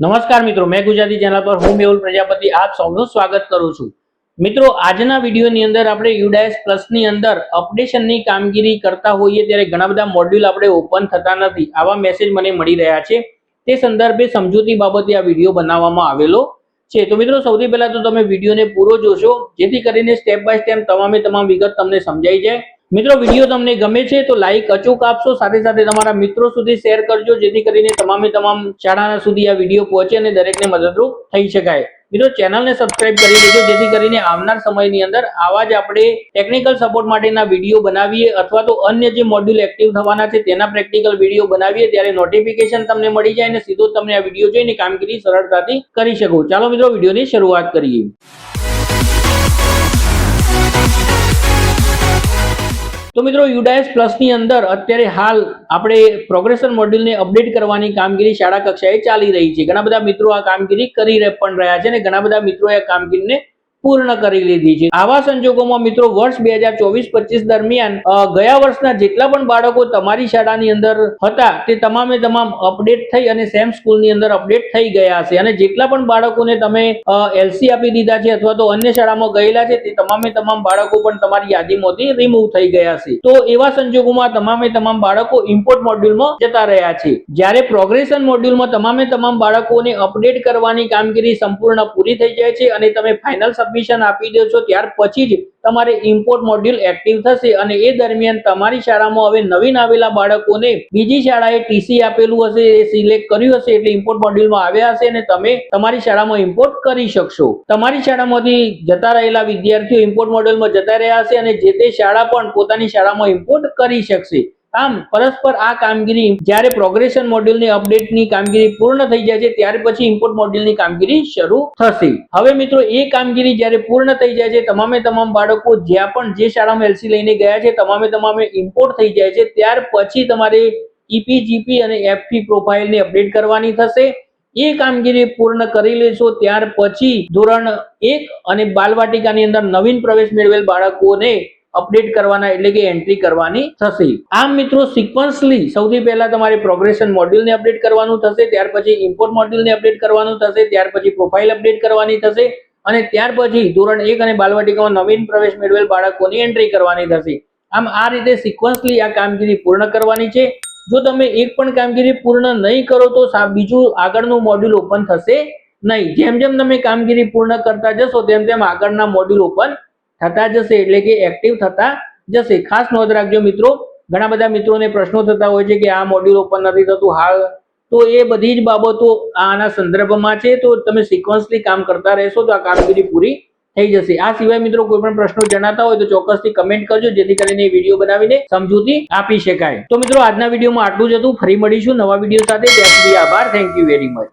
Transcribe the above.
નમસ્કાર મિત્રો, મેં ગુજરાતી ચેનલ પર હું મેહુલ પ્રજાપતિ, આપ સૌનું સ્વાગત કરું છું. મિત્રો, આજના વિડીયોની અંદર આપણે યુડાયસ પ્લસની અંદર અપડેશનની કામગીરી કરતા હોઈએ ત્યારે ઘણા બધા મોડ્યુલ આપણે ઓપન થતા નથી. આવા મેસેજ મને મળી રહ્યા છે. તે સંદર્ભે સમજૂતી બાબતે આ વીડિયો બનાવવામાં આવેલો છે. તો મિત્રો, સૌથી પહેલા તો તમે વિડીયોને પૂરો જોશો. જેથી કરીને સ્ટેપ બાય સ્ટેપ તમામે તમામ વિગત તમને સમજાઈ જાય. મિત્રો વીડિયો તમને ગમે છે તો લાઈક અચૂક આપશો. સાથે સાથે તમારા મિત્રો સુધી શેર કરજો, જેથી કરીને તમામે તમામ શાળાના સુધી આ વીડિયો પહોંચે અને દરેકને મદદરૂપ થઈ શકાય. મિત્રો ચેનલને સબસ્ક્રાઇબ કરી લેજો, જેથી કરીને આવનાર સમયની અંદર આવા જ આપણે ટેકનિકલ સપોર્ટ માટેના વીડિયો બનાવીએ અથવા તો અન્ય જે મોડ્યુલ એક્ટિવ થવાના છે તેના પ્રેક્ટિકલ વીડિયો બનાવીએ, ત્યારે નોટિફિકેશન તમને મળી જાય અને સીધો તમને આ વીડિયો જોઈને કામગીરી સરળતાથી કરી શકો. ચાલો મિત્રો વિડીયોની શરૂઆત કરીએ. તો મિત્રો યુડાયસ પ્લસની અંદર અત્યારે હાલ આપણે પ્રોગ્રેશન મોડ્યુલને અપડેટ કરવાની કામગીરી શાળા કક્ષાએ ચાલી રહી છે. ઘણા બધા મિત્રો આ કામગીરી કરી પણ રહ્યા છે અને ઘણા બધા મિત્રોએ આ કામગીરીને પૂર્ણ કરી લીધી છે. આવા સંજોગોમાં મિત્રો વર્ષ બે હજાર ચોવીસ પચીસ દરમિયાન ગયા વર્ષના જેટલા પણ બાળકો તમારી શાળાની અંદર હતા તે તમામે તમામ અપડેટ થઈ અને સેમ સ્કૂલની અંદર અપડેટ થઈ ગયા હશે અને જેટલા પણ બાળકોને તમે એલસી આપી દીધા છે અથવા તો અન્ય શાળામાં ગયેલા છે તે તમામે તમામ બાળકો પણ તમારી યાદીમાંથી રિમૂવ થઈ ગયા છે. તો એવા સંજોગોમાં તમામે તમામ બાળકો ઇમ્પોર્ટ મોડ્યુલમાં જતા રહ્યા છે. જ્યારે પ્રોગ્રેશન મોડ્યુલમાં તમામે તમામ બાળકોને અપડેટ કરવાની કામગીરી સંપૂર્ણ પૂરી થઈ જાય છે અને તમે ફાઇનલ સબમિશન આપી દેશો, ત્યાર પછી જ તમારે ઇમ્પોર્ટ મોડ્યુલ એક્ટિવ થશે અને એ દરમિયાન તમારી શાળામાં હવે નવીન આવેલા બાળકોને બીજી શાળાએ ટીસી આપેલું હશે, એ સિલેક્ટ કર્યું હશે એટલે ઇમ્પોર્ટ મોડ્યુલમાં આવ્યા હશે અને તમે તમારી શાળામાં ઇમ્પોર્ટ કરી શકશો. તમારી શાળામાંથી જતા રહેલા વિદ્યાર્થીઓ ઇમ્પોર્ટ મોડ્યુલમાં જતા રહ્યા હશે અને જે તે શાળા પણ પોતાની શાળામાં ઇમ્પોર્ટ કરી શકશે. આમ પરસ્પર આ કામગીરી જ્યારે પ્રોગ્રેશન મોડ્યુલની અપડેટની કામગીરી પૂર્ણ થઈ જાય છે, ત્યાર પછી ઇમ્પોર્ટ મોડ્યુલની કામગીરી શરૂ થશે. હવે મિત્રો, એ કામગીરી જ્યારે પૂર્ણ થઈ જાય છે, તમામે તમામ બાળકો જ્યાં પણ જે શાળામાં એલસી લઈને ગયા છે, તમામે તમામે ઇમ્પોર્ટ થઈ જાય છે, ત્યાર પછી તમારે ઈપીજીપી અને એફપી પ્રોફાઇલને અપડેટ કરવાની થશે. એ કામગીરી પૂર્ણ કરી લેશો, ત્યાર પછી ધોરણ એક અને બાલવાટિકાની અંદર નવીન પ્રવેશ મેળવેલ બાળકોને અપડેટ કરવાના એટલે કે એન્ટ્રી કરવાની થશે. આમ મિત્રો સિક્વન્સલી સૌથી પહેલા તમારે પ્રોગ્રેશન મોડ્યુલને અપડેટ કરવાનું થશે, ત્યાર પછી ઇમ્પોર્ટ મોડ્યુલને અપડેટ કરવાનું થશે, ત્યાર પછી પ્રોફાઇલ અપડેટ કરવાની થશે અને ત્યાર પછી ધોરણ એક અને બાલવાટિકામાં નવીન પ્રવેશ મેળવેલ બાળકોની એન્ટ્રી કરવાની થશે. આમ આ રીતે સિક્વન્સલી આ કામગીરી પૂર્ણ કરવાની છે. જો તમે એક પણ કામગીરી પૂર્ણ નહીં કરો તો બીજું આગળનું મોડ્યુલ ઓપન થશે નહીં. જેમ જેમ તમે કામગીરી પૂર્ણ કરતા જશો, તેમ તેમ આગળના મોડ્યુલ ઓપન થતા જશે એટલે કે એક્ટિવ થતા જશે. ખાસ નોંધ રાખજો મિત્રો, ઘણા બધા મિત્રોને પ્રશ્નો થતા હોય છે કે આ મોડ્યુલ ઓપન નથી થતું હાલ. તો એ બધી જ બાબતો આના સંદર્ભમાં છે. તો તમે સિક્વન્સલી કામ કરતા રહેશો તો આ કામગીરી પૂરી થઈ જશે. આ સિવાય મિત્રો કોઈ પણ પ્રશ્નો જણાતા હોય તો ચોક્કસથી કમેન્ટ કરજો, જેથી કરીને વીડિયો બનાવીને સમજૂતી આપી શકાય. તો મિત્રો, આજના વિડીયોમાં આટલું જ હતું. ફરી મળીશું નવા વીડિયો સાથે. ત્યાં સુધી આભાર. Thank you very much